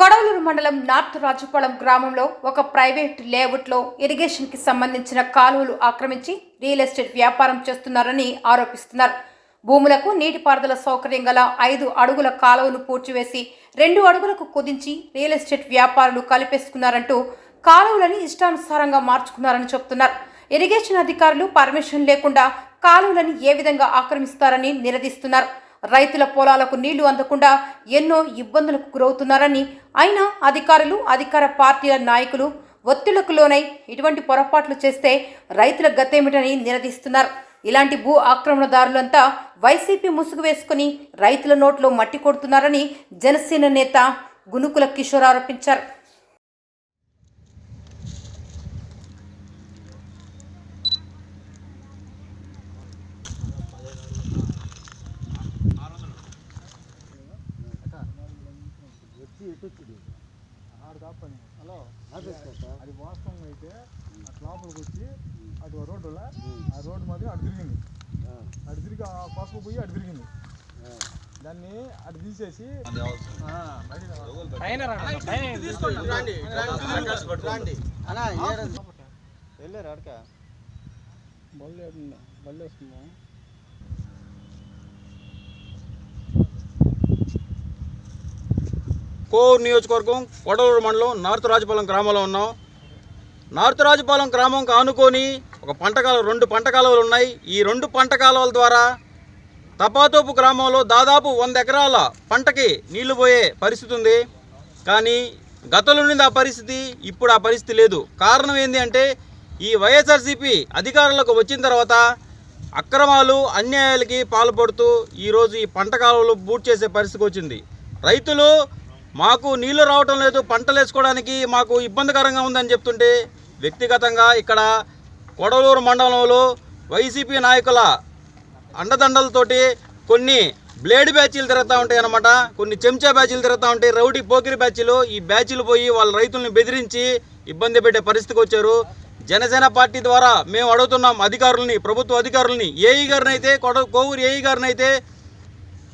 కొడవలూరు మండలం నార్త్ రాజుపాలెం గ్రామంలో ఒక ప్రైవేట్ లేఅవుట్లో ఇరిగేషన్కి సంబంధించిన కాలువలు ఆక్రమించి రియల్ ఎస్టేట్ వ్యాపారం చేస్తున్నారని ఆరోపిస్తున్నారు. భూములకు నీటిపారుదల సౌకర్యం గల ఐదు అడుగుల కాలువను పూడ్చివేసి రెండు అడుగులకు కుదించి రియల్ ఎస్టేట్ వ్యాపారులు కలిపేసుకున్నారంటూ కాలువలని ఇష్టానుసారంగా మార్చుకున్నారని చెబుతున్నారు ఇరిగేషన్ అధికారులు పర్మిషన్ లేకుండా కాలువలని ఏ విధంగా ఆక్రమిస్తారని నిలదీస్తున్నారు రైతుల పొలాలకు నీళ్ళు అందకుండా ఎన్నో ఇబ్బందులకు గురవుతున్నారని అయినా అధికారులు అధికార పార్టీల నాయకులు ఒత్తిళ్ళకు లోనై ఇటువంటి పొరపాట్లు చేస్తే రైతుల గతేమిటని నిలదీస్తున్నారు ఇలాంటి భూ ఆక్రమణదారులంతా వైసీపీ ముసుగు వేసుకుని రైతుల నోట్లో మట్టి కొడుతున్నారని జనసేన నేత గునుకుల కిషోర్ ఆరోపించారు. వచ్చి ఎటు వచ్చింది. ఆడు కాపని. హలో? అది వాస్తవం అయితే అటు లోపలికి వచ్చి అటు రోడ్డులా ఆ రోడ్డు మాది అటు తిరిగింది. అటు తిరిగి ఆ పక్కకు పోయి అటు తిరిగింది. దాన్ని అటు తీసేసి. వెళ్ళారు అడక బళ్ళు ఏడుందా? బళ్ళు వేసుకుందాం? కోవూరు నియోజకవర్గం కొడవూరు మండలం నార్త్ రాజపాలెం గ్రామంలో ఉన్నాం. నార్త్ రాజపాలెం గ్రామం ఆనుకొని ఒక పంట కాలువ రెండు పంట కాలువలు ఉన్నాయి. ఈ రెండు పంట కాలువల ద్వారా తపాతోపు గ్రామంలో దాదాపు వంద ఎకరాల పంటకి నీళ్ళు పోయే పరిస్థితి ఉంది. కానీ గతంలో నుండి ఆ పరిస్థితి ఇప్పుడు ఆ పరిస్థితి లేదు. కారణం ఏంటి అంటే ఈ వైఎస్ఆర్సీపీ అధికారంలోకి వచ్చిన తర్వాత అక్రమాలు అన్యాయాలకి పాల్పడుతూ ఈరోజు ఈ పంట కాలువలు బూట్ చేసే పరిస్థితికి వచ్చింది. రైతులు మాకు నీళ్ళు రావటం లేదు పంటలు వేసుకోవడానికి మాకు ఇబ్బందికరంగా ఉందని చెప్తుంటే వ్యక్తిగతంగా ఇక్కడ కొడలూరు మండలంలో వైసీపీ నాయకుల అండదండలతోటి కొన్ని బ్లేడ్ బ్యాచీలు తిరుగుతూ ఉంటాయి అన్నమాట. కొన్ని చెంచా బ్యాచీలు తిరుగుతూ ఉంటాయి. రౌడీ పోకిరి బ్యాచీలు. ఈ బ్యాచీలు పోయి వాళ్ళ రైతుల్ని బెదిరించి ఇబ్బంది పెట్టే పరిస్థితికి వచ్చారు. జనసేన పార్టీ ద్వారా మేము అడుగుతున్నాం అధికారులని ప్రభుత్వ అధికారులని. ఏఈ గారిని అయితే కొడ కోవూరు ఏఈ గారిని అయితే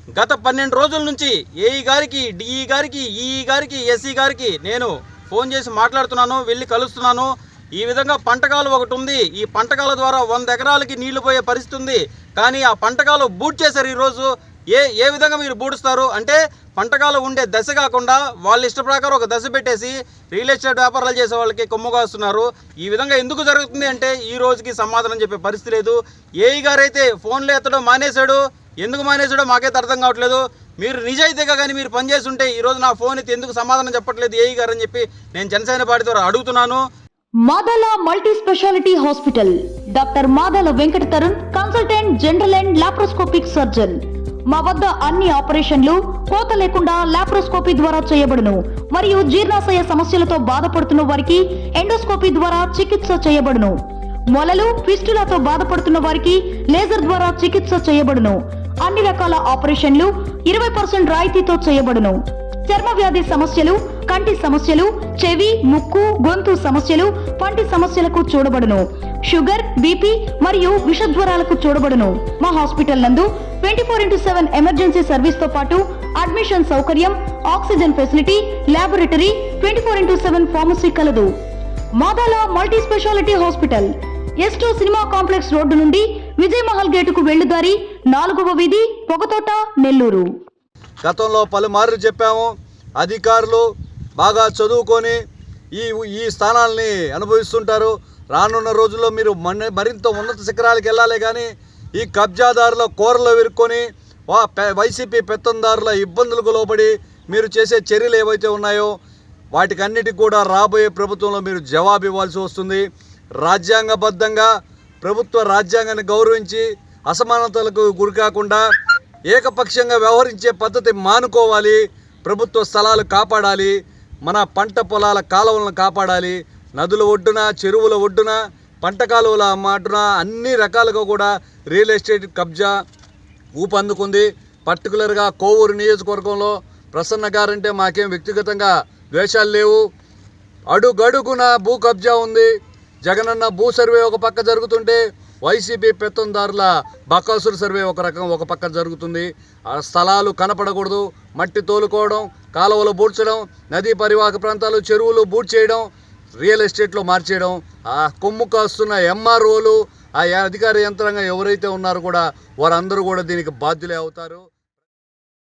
గత పన్నెండు రోజుల నుంచి ఏఈ గారికి డిఈ గారికి ఈఈ గారికి ఎస్సీ గారికి నేను ఫోన్ చేసి మాట్లాడుతున్నాను వెళ్ళి కలుస్తున్నాను. ఈ విధంగా పంటకాలు ఒకటి ఉంది. ఈ పంటకాల ద్వారా వంద ఎకరాలకి నీళ్ళు పోయే పరిస్థితి ఉంది. కానీ ఆ పంటకాలు బూట్ చేశారు ఈరోజు. ఏ ఏ విధంగా మీరు బూడుస్తారు అంటే పంటకాలు ఉండే దశ కాకుండా వాళ్ళ ఇష్ట ప్రకారం ఒక దశ పెట్టేసి రియల్ ఎస్టేట్ వ్యాపారాలు చేసే వాళ్ళకి కొమ్ముగాస్తున్నారు ఈ విధంగా ఎందుకు జరుగుతుంది అంటే ఈ రోజుకి సమాధానం చెప్పే పరిస్థితి లేదు. ఏఈ గారైతే ఫోన్లు ఎత్తడం మానేశాడు ఎందుకు మానేసాడో మాకైతే అర్థం కావట్లేదు. మీరు నిజాయితీగా కానీ మీరు పనిచేసి ఉంటే ఈరోజు నా ఫోన్ అయితే ఎందుకు సమాధానం చెప్పట్లేదు ఏఈ గారు అని చెప్పి నేను జనసేన పార్టీ ద్వారా అడుగుతున్నాను. Madala multi speciality hospital. Doctor Madala Venkata Tarun consultant general and laparoscopic surgeon. మా వద్ద అన్ని ఆపరేషన్లు కోత లేకుండా లాప్రోస్కోపీ ద్వారా చేయబడును. మరియు జీర్ణాశయ సమస్యలతో బాధపడుతున్న వారికి ఎండోస్కోపీ ద్వారా చికిత్స చేయబడును. మొలలు ఫిస్టులతో బాధపడుతున్న వారికి లేజర్ ద్వారా చికిత్స చేయబడును. అన్ని రకాల ఆపరేషన్లు ఇరవై పర్సెంట్ రాయితీతో చేయబడును. చర్మ వ్యాధి సమస్యలు కంటి సమస్యలు చెవి ముక్కు గొంతు సమస్యలు పంటి సమస్యలకు చూడబడును. షుగర్ బీపీ మరియు విషజ్వరాలకు చూడబడును. మా హాస్పిటల్ నందు twenty four into seven emergency సర్వీస్తో పాటు అడ్మిషన్ సౌకర్యం oxygen facility laboratory twenty four into seven pharmacy కలదు. Madala multi speciality hospital S two cinema complex road నుండి విజయ్ మహల్ గేటుకు వెళ్ళుదారి నాలుగవ వీధి పొగతోట నెల్లూరు. గతంలో పలుమార్లు చెప్పాము అధికారులు బాగా చదువుకొని ఈ ఈ స్థానాల్ని అనుభవిస్తుంటారు. రానున్న రోజుల్లో మీరు మన మరింత ఉన్నత శిఖరాలకు వెళ్ళాలి కానీ ఈ కబ్జాదారుల కోరలో విరుక్కొని వా వైసీపీ పెత్తందారుల ఇబ్బందులకు లోబడి మీరు చేసే చర్యలు ఏవైతే ఉన్నాయో వాటికన్నిటికి కూడా రాబోయే ప్రభుత్వంలో మీరు జవాబు ఇవ్వాల్సి వస్తుంది. రాజ్యాంగబద్ధంగా ప్రభుత్వ రాజ్యాంగాన్ని గౌరవించి అసమానతలకు గురికాకుండా ఏకపక్షంగా వ్యవహరించే పద్ధతి మానుకోవాలి. ప్రభుత్వ స్థలాలు కాపాడాలి. మన పంట పొలాల కాలువలను కాపాడాలి. నదుల ఒడ్డున చెరువుల ఒడ్డున పంట కాలువల మాటున అన్ని రకాలుగా కూడా రియల్ ఎస్టేట్ కబ్జా ఊపందుకుంది. పర్టికులర్గా కోవూరు నియోజకవర్గంలో ప్రసన్న గారంటే మాకేం వ్యక్తిగతంగా ద్వేషాలు లేవు. అడుగడుగున భూ కబ్జా ఉంది. జగనన్న భూ సర్వే ఒక పక్క జరుగుతుంటే వైసీపీ పెత్తందారుల బకాసురు సర్వే ఒక రకం ఒక పక్క జరుగుతుంది. ఆ స్థలాలు కనపడకూడదు. మట్టి తోలుకోవడం కాలువలు బూడ్చడం నదీ పరివాహక ప్రాంతాలు చెరువులు బూడ్ చేయడం రియల్ ఎస్టేట్లో మార్చేయడం ఆ కొమ్ము కాస్తున్న ఎంఆర్ఓలు ఆ అధికార యంత్రాంగం ఎవరైతే ఉన్నారో కూడా వారందరూ కూడా దీనికి బాధ్యులే అవుతారు.